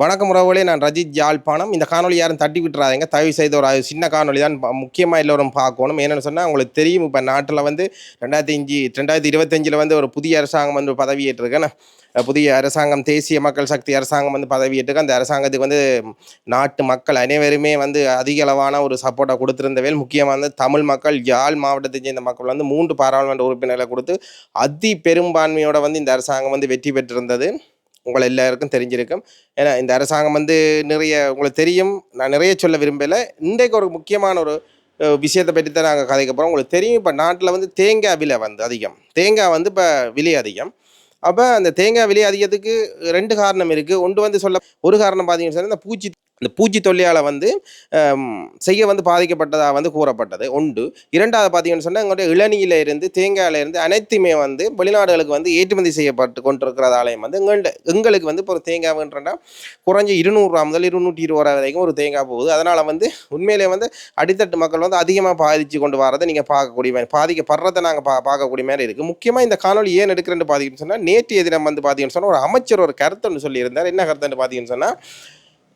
வணக்கம் உறவுகளே நான் ரஜித் யாழ்ப்பாணம். இந்த காணொலி யாரும் தட்டி விட்டுறாதீங்க. தயவு செய்து ஒரு சின்ன காணொலி தான் முக்கியமாக எல்லோரும் பார்க்கணும். என்னென்னு சொன்னால் உங்களுக்கு தெரியும் இப்போ நாட்டில் வந்து ரெண்டாயிரத்தி அஞ்சு ரெண்டாயிரத்தி இருபத்தஞ்சில் வந்து ஒரு புதிய அரசாங்கம் வந்து பதவியேற்றிருக்கேன். புதிய அரசாங்கம் தேசிய மக்கள் சக்தி அரசாங்கம் வந்து பதவியேற்றுக்கு அந்த அரசாங்கத்துக்கு வந்து நாட்டு மக்கள் அனைவருமே வந்து அதிக அளவான ஒரு சப்போர்ட்டை கொடுத்திருந்தவேல் முக்கியமாக வந்து தமிழ் மக்கள் யாழ் மாவட்டத்தை சேர்ந்த மக்கள் வந்து மூன்று பாராளுமன்ற உறுப்பினர்களை கொடுத்து அதி பெரும்பான்மையோட வந்து இந்த அரசாங்கம் வந்து வெற்றி பெற்றிருந்தது. உங்கள் எல்லாருக்கும் தெரிஞ்சிருக்கும். ஏன்னா இந்த அரசாங்கம் வந்து நிறைய உங்களுக்கு தெரியும். நான் நிறைய சொல்ல விரும்பலை. இன்றைக்கு ஒரு முக்கியமான ஒரு விஷயத்தை பற்றி தான் நாங்கள் கதைக்க போகிறோம் உங்களுக்கு தெரியும் இப்போ நாட்டில் வந்து தேங்காய் விலை வந்து அதிகம். தேங்காய் வந்து இப்போ விலை அதிகம். அப்போ அந்த தேங்காய் விலை அதிகத்துக்கு ரெண்டு காரணம் இருக்குது ஒன்று வந்து சொல்ல ஒரு காரணம் பார்த்தீங்கன்னு சொன்னால் இந்த பூச்சி இந்த பூச்சி தொல்லையால் வந்து செய்ய வந்து பாதிக்கப்பட்டதாக வந்து கூறப்பட்டது. ஒன்று. இரண்டாவது பார்த்தீங்கன்னு சொன்னால் எங்களுடைய இளநியில இருந்து தேங்காயில இருந்து அனைத்துமே வந்து வெளிநாடுகளுக்கு வந்து ஏற்றுமதி செய்யப்பட்டு கொண்டிருக்கிறதாலையும் வந்து எங்கள்கிட்ட எங்களுக்கு வந்து இப்போ ஒரு தேங்காய் வேண்டுறா குறைஞ்ச இருநூறுவா முதல் இருநூற்றி இருபது ரூபா வரைக்கும் ஒரு தேங்காய் போகுது. அதனால் வந்து உண்மையிலே வந்து அடித்தட்டு மக்கள் வந்து அதிகமாக பாதித்து கொண்டு வரதை நீங்கள் பார்க்கக்கூடிய மாதிரி பாதிக்கப்படுறதை நாங்கள் பா பார்க்கக்கூடிய மாதிரி இருக்குது முக்கியமாக இந்த காணொலி ஏன் எடுக்கிறேன்னு பார்த்தீங்கன்னு சொன்னால் நேற்றைய தினம் வந்து பார்த்தீங்கன்னு சொன்னால் ஒரு அமைச்சர் ஒரு கருத்துன்னு சொல்லியிருந்தார். என்ன கருத்துன்னு பார்த்தீங்கன்னு சொன்னால்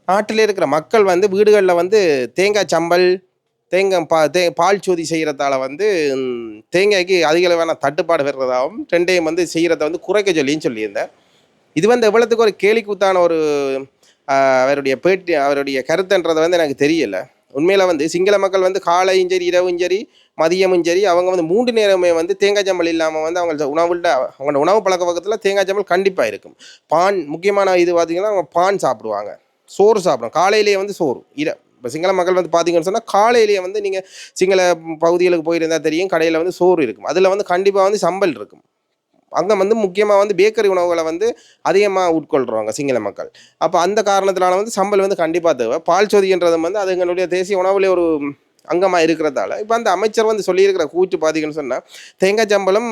நாட்டில் இருக்கிற மக்கள் வந்து வீடுகளில் வந்து தேங்காய் சம்பல் தேங்காய் பா தே பால் சோதி செய்கிறதால வந்து தேங்காய்க்கு அதிக அளவான தட்டுப்பாடு வர்றதாகவும் ரெண்டையும் வந்து செய்கிறத வந்து குறைக்க சொல்லின்னு சொல்லியிருந்தேன் இது வந்து எவ்வளோத்துக்கு ஒரு கேலிக்கூத்தான ஒரு அவருடைய பேட்டி அவருடைய கருத்துன்றது வந்து எனக்கு தெரியல. உண்மையில் வந்து சிங்கள மக்கள் வந்து காலையும் சரி இரவும் சரி மதியமும் சரி அவங்க வந்து மூன்று நேரமே வந்து தேங்காய் சம்பல் இல்லாமல் வந்து அவங்க உணவுல அவங்களோட உணவு பழக்க பக்கத்தில் தேங்காய் சம்பல் கண்டிப்பாக இருக்கும். பான் முக்கியமான இது பார்த்திங்கன்னா அவங்க பான் சாப்பிடுவாங்க. சோறு சாப்பிடும். காலையிலேயே வந்து சோறு. இர இப்போ சிங்கள மக்கள் வந்து பார்த்தீங்கன்னு சொன்னால் காலையிலேயே வந்து நீங்கள் சிங்கள பகுதிகளுக்கு போயிருந்தா தெரியும் கடையில் வந்து சோறு இருக்கும். அதில் வந்து கண்டிப்பாக வந்து சம்பல் இருக்கும். அங்கே வந்து முக்கியமாக வந்து பேக்கரி உணவுகளை வந்து அதிகமாக உட்கொள்கிறவங்க சிங்கள மக்கள். அப்போ அந்த காரணத்தினால வந்து சம்பல் வந்து கண்டிப்பாக தேவை. பால் சொதின்றது வந்து அது எங்களுடைய தேசிய உணவுலே ஒரு அங்கமாக இருக்கிறதால இப்போ அந்த அமைச்சர் வந்து சொல்லியிருக்கிற கூச்சு பார்த்தீங்கன்னு சொன்னால் தேங்காய் சம்பளம்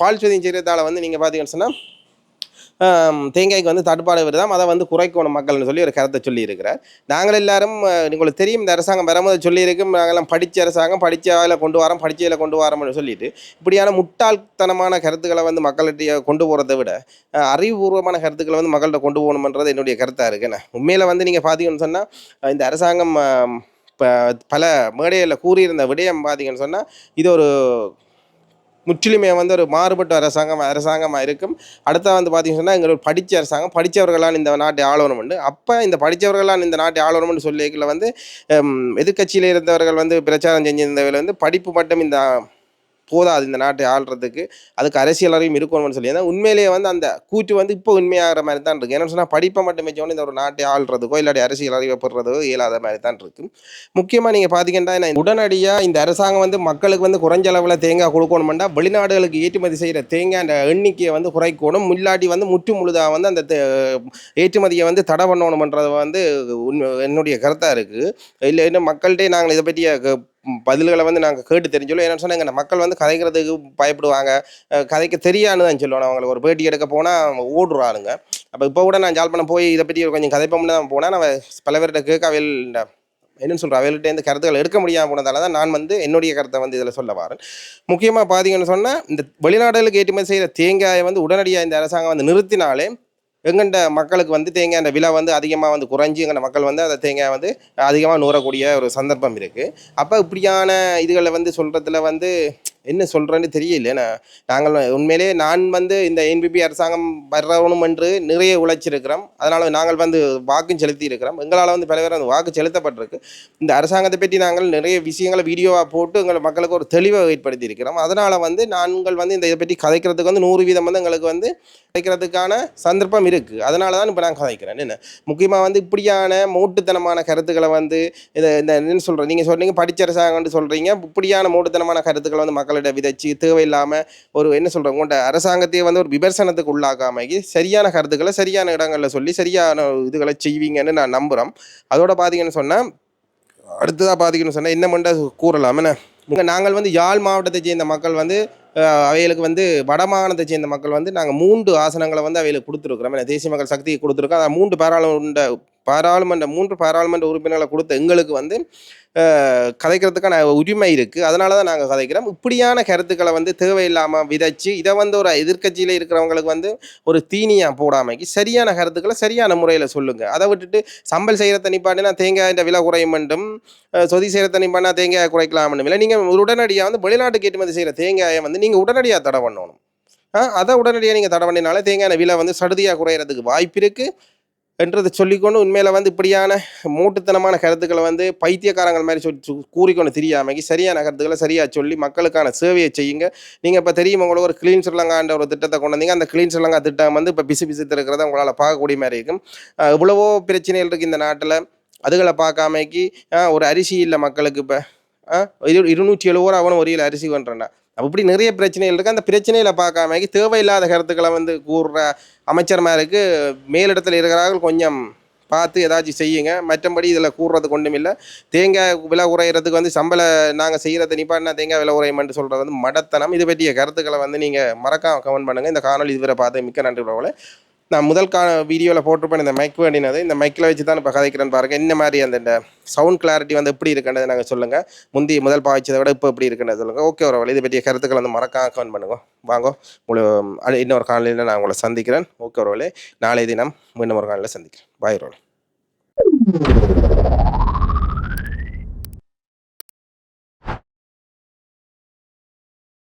பால் சொதியும் செய்கிறதால வந்து நீங்கள் பார்த்தீங்கன்னு சொன்னால் தேங்காய்க்கு வந்து தட்டுப்பாடு வருதாம் அதை வந்து குறைக்கணும் மக்கள்னு சொல்லி ஒரு கருத்தை சொல்லியிருக்கிறார். நாங்கள் எல்லாரும் உங்களுக்கு தெரியும் இந்த அரசாங்கம் வரும்போது சொல்லியிருக்கும் நாங்களாம் படித்த அரசாங்கம் படித்த வேலை கொண்டு வரோம் படித்ததில் கொண்டு வரோம்னு சொல்லிட்டு இப்படியான முட்டாள்தனமான கருத்துக்களை வந்து மக்கள்கிட்ட கொண்டு போகிறத விட அறிவுபூர்வமான கருத்துக்களை வந்து மக்கள்கிட்ட கொண்டு போகணுன்றது என்னுடைய கருத்தாக இருக்குண்ணே உண்மையில் வந்து நீங்கள் பார்த்தீங்கன்னு சொன்னால் இந்த அரசாங்கம் இப்போ பல மேடையில் கூறியிருந்த விடயம் பார்த்தீங்கன்னு சொன்னால் இது ஒரு முற்றிலுமே வந்து ஒரு மாறுபட்ட அரசாங்கம் அரசாங்கமாக இருக்கும். அடுத்த வந்து பார்த்தீங்கன்னு சொன்னால் எங்களோட படித்த அரசாங்கம் படித்தவர்களால் இந்த நாட்டை ஆளணும் உண்டு. அப்போ இந்த படித்தவர்களால் இந்த நாட்டை ஆளணும்னு சொல்லிக்கல வந்து எதிர்கட்சியில் இருந்தவர்கள் வந்து பிரச்சாரம் செஞ்சிருந்தவர்கள் வந்து படிப்பு மட்டும் இந்த போதாது இந்த நாட்டை ஆள்றதுக்கு. அதுக்கு அரசியல் இருக்கணும்னு சொல்லி. ஏன்னா உண்மையிலேயே வந்து அந்த கூட்டு வந்து இப்போ உண்மையாகிற மாதிரி தான் இருக்குது ஏன்னு சொன்னால் படிப்பை மட்டும் வச்சோன்னு இந்த ஒரு நாட்டை ஆள்றதுக்கோ இல்லாட்டி அரசியல் அறிவை இயலாத மாதிரி தான் இருக்குது முக்கியமாக நீங்கள் பார்த்தீங்கன்னா உடனடியாக இந்த அரசாங்கம் வந்து மக்களுக்கு வந்து குறைஞ்ச அளவில் தேங்காய் கொடுக்கணுமெண்டா வெளிநாடுகளுக்கு ஏற்றுமதி செய்கிற தேங்காய் அந்த எண்ணிக்கையை வந்து குறைக்கணும். முல்லாட்டி வந்து முற்று முழுதாக வந்து அந்த ஏற்றுமதியை வந்து தடை பண்ணணுமன்றது வந்து என்னுடைய கருத்தாக இருக்குது இல்லை இன்னும் மக்கள்கிட்டே நாங்கள் இதை பற்றிய க- பதில்களை வந்து நாங்கள் கேட்டு தெரிஞ்சோம் சொன்னால் எங்கள் மக்கள் வந்து கதைக்கிறதுக்கு பயப்படுவாங்க. கதைக்க தெரியான்னு தான் சொல்லுவாங்க. அவங்களுக்கு ஒரு பேட்டி எடுக்க போனால் ஓடுறானுங்க அப்போ இப்போ கூட நான் ஜாழ்ப்பாணம் போய் இதை பற்றி கொஞ்சம் கதைப்போம்னு தான் போனால் நான் பல பேர்கிட்ட கேட்க அவையில் என்னன்னு சொல்கிற அவைகள்ட்ட கருத்துக்கள் எடுக்க முடியாமல் போனதால தான் நான் வந்து என்னுடைய கருத்தை வந்து இதில் சொல்ல வரேன். முக்கியமாக பார்த்தீங்கன்னு சொன்னால் இந்த வெளிநாடுகளுக்கு ஏற்றுமதி செய்கிற தேங்காயை வந்து உடனடியாக இந்த அரசாங்கம் வந்து நிறுத்தினாலே எங்கண்ட மக்களுக்கு வந்து தேங்காய் அந்த விலை வந்து அதிகமாக வந்து குறைஞ்சி எங்கண்ட மக்கள் வந்து அந்த தேங்காய் வந்து அதிகமாக நூறக்கூடிய ஒரு சந்தர்ப்பம் இருக்குது அப்போ இப்படியான இதுகளை வந்து சொல்கிறதுல வந்து என்ன சொல்கிறேன்னு தெரியல. நான் நாங்கள் உண்மையிலே நான் வந்து இந்த என்பிபி அரசாங்கம் வரணும் என்று நிறைய உழைச்சிருக்கிறோம். அதனால் நாங்கள் வந்து வாக்கும் செலுத்தி இருக்கிறோம் எங்களால் வந்து பல பேர் அந்த வாக்கு செலுத்தப்பட்டிருக்கு. இந்த அரசாங்கத்தை பற்றி நாங்கள் நிறைய விஷயங்களை வீடியோவாக போட்டு எங்கள் மக்களுக்கு ஒரு தெளிவை ஏற்படுத்தி இருக்கிறோம் அதனால் வந்து நாங்கள் வந்து இந்த இதை பற்றி கதைக்கிறதுக்கு வந்து நூறு வீதம் வந்து எங்களுக்கு வந்து கதைக்கிறதுக்கான சந்தர்ப்பம் இருக்குது அதனால தான் இப்போ நான் கதைக்கிறேன். என்ன? முக்கியமாக வந்து இப்படியான மூட்டுத்தனமான கருத்துக்களை வந்து இதை இந்த என்ன சொல்கிறேன் நீங்கள் சொல்றீங்க படிச்ச அரசாங்கம்னு சொல்கிறீங்க இப்படியான மூட்டுத்தனமான கருத்துக்களை வந்து மக்கள் மக்களிடம் விதைச்சு தேவையில்லாமல் ஒரு என்ன சொல்கிறோம் உங்கள்கிட்ட அரசாங்கத்தையே வந்து ஒரு விமர்சனத்துக்கு உள்ளாக்காமல் சரியான கருத்துக்களை சரியான இடங்களில் சொல்லி சரியான இதுகளை செய்வீங்கன்னு நான் நம்புகிறேன் அதோட பார்த்தீங்கன்னு சொன்னால் அடுத்ததாக பார்த்தீங்கன்னு சொன்னால் என்ன பண்ண கூறலாம். என்ன? நாங்கள் வந்து யாழ் மாவட்டத்தை சேர்ந்த மக்கள் வந்து அவைகளுக்கு வந்து வடமாகாணத்தை சேர்ந்த மக்கள் வந்து நாங்கள் மூன்று ஆசனங்களை வந்து அவைகளுக்கு கொடுத்துருக்குறோம். என்ன? தேசிய மக்கள் சக்திக்கு கொடுத்துருக்கோம். அந்த மூன்று பாராளுமன்ற பாராளுமன்ற மூன்று பாராளுமன்ற உறுப்பினர்களை கொடுத்த எங்களுக்கு வந்து கதைக்கிறதுக்கான உரிமை இருக்குது அதனால தான் நாங்கள் கதைக்கிறோம். இப்படியான கருத்துக்களை வந்து தேவையில்லாமல் விதைச்சு இதை வந்து ஒரு எதிர்க்கட்சியில் இருக்கிறவங்களுக்கு வந்து ஒரு தீனியாக போடாமைக்கு சரியான கருத்துக்களை சரியான முறையில் சொல்லுங்கள் அதை விட்டுட்டு சம்பல் செய்கிற தண்ணி பாட்டினா தேங்காய் விலை குறையும் என்றும் சொதி செய்கிற தண்ணி தேங்காயை தேங்காய் குறைக்கலாம் இல்லை. நீங்கள் உடனடியாக வந்து வெளிநாட்டுக்கு ஏற்றுமதி செய்கிற தேங்காயை வந்து நீங்கள் உடனடியாக தடை பண்ணணும். அதை உடனடியாக நீங்கள் தடை பண்ணினாலே தேங்காய் விலை வந்து சடுதியாக குறையிறதுக்கு வாய்ப்பு இருக்குது என்றதை சொல்லிக்கொண்டு உண்மையில் வந்து இப்படியான மூட்டுத்தனமான கருத்துக்களை வந்து பைத்தியக்காரங்கள் மாதிரி சொல்லி கூறிக்கொண்டு தெரியாமைக்கு சரியான கருத்துக்களை சரியாக சொல்லி மக்களுக்கான சேவையை செய்யுங்க. நீங்கள் இப்போ தெரியும் உங்களுக்கு ஒரு க்ளீன் ஸ்ரீலங்கான்ற ஒரு திட்டத்தை கொண்டு வந்தீங்க. அந்த க்ளீன் ஸ்ரீலங்கா திட்டம் வந்து இப்போ பிசு பிசு இருக்கிறத உங்களால் பார்க்கக்கூடிய மாதிரி இருக்கும். இவ்வளவோ பிரச்சனைகள் இருக்குது இந்த நாட்டில். அதுகளை பார்க்காமைக்கு ஒரு அரிசி இல்லை மக்களுக்கு இப்போ. இரு இருநூற்றி எழுபது ரூபா அவனும் ஒரு அரிசி பண்ணுறேன்னா அப்படி நிறைய பிரச்சனைகள் இருக்குது அந்த பிரச்சனைகளை பார்க்காமைக்கு தேவையில்லாத கருத்துக்களை வந்து கூறுற அமைச்சர்மாருக்கு மேலிடத்தில் இருக்கிறார்கள் கொஞ்சம் பார்த்து ஏதாச்சும் செய்யுங்க. மற்றபடி இதில் கூறுறது ஒன்றும் இல்லை. தேங்காய் விலை குறையிறதுக்கு வந்து சம்பள நாங்கள் செய்கிறத நிப்பாட்டினா தேங்காய் விலை குறையுமென்று சொல்கிறது வந்து மடத்தனம். இது பற்றிய கருத்துக்களை வந்து நீங்கள் மறக்காம கமெண்ட் பண்ணுங்கள் இந்த காணொலி இதுவரை பார்த்து மிக்க நன்றி உறவுகளே. நான் முதல் கா வீடியோவில் போட்டிருப்பேன் இந்த மைக் வேண்டினது. இந்த மைக்கில் வச்சு தான் இப்போ கதைக்கிறேன்னு பாருங்க. இந்த மாதிரி அந்த இந்த சவுண்ட் கிளாரிட்டி வந்து எப்படி இருக்குன்றதை நாங்கள் சொல்லுங்கள் முந்தி முதல் பாய்ச்சதை விட இப்போ எப்படி இருக்குன்னு சொல்லுங்கள் ஓகே ஒரு இதை பற்றிய கருத்துக்களை வந்து மறக்காம கமெண்ட் பண்ணுங்க. வாங்க. உங்களை இன்னொரு காலையில் நான் உங்களை சந்திக்கிறேன். ஓகே ஒருவாலே நாளைய தினம் இன்னொரு ஒரு சந்திக்கிறேன். பாய் ரோல்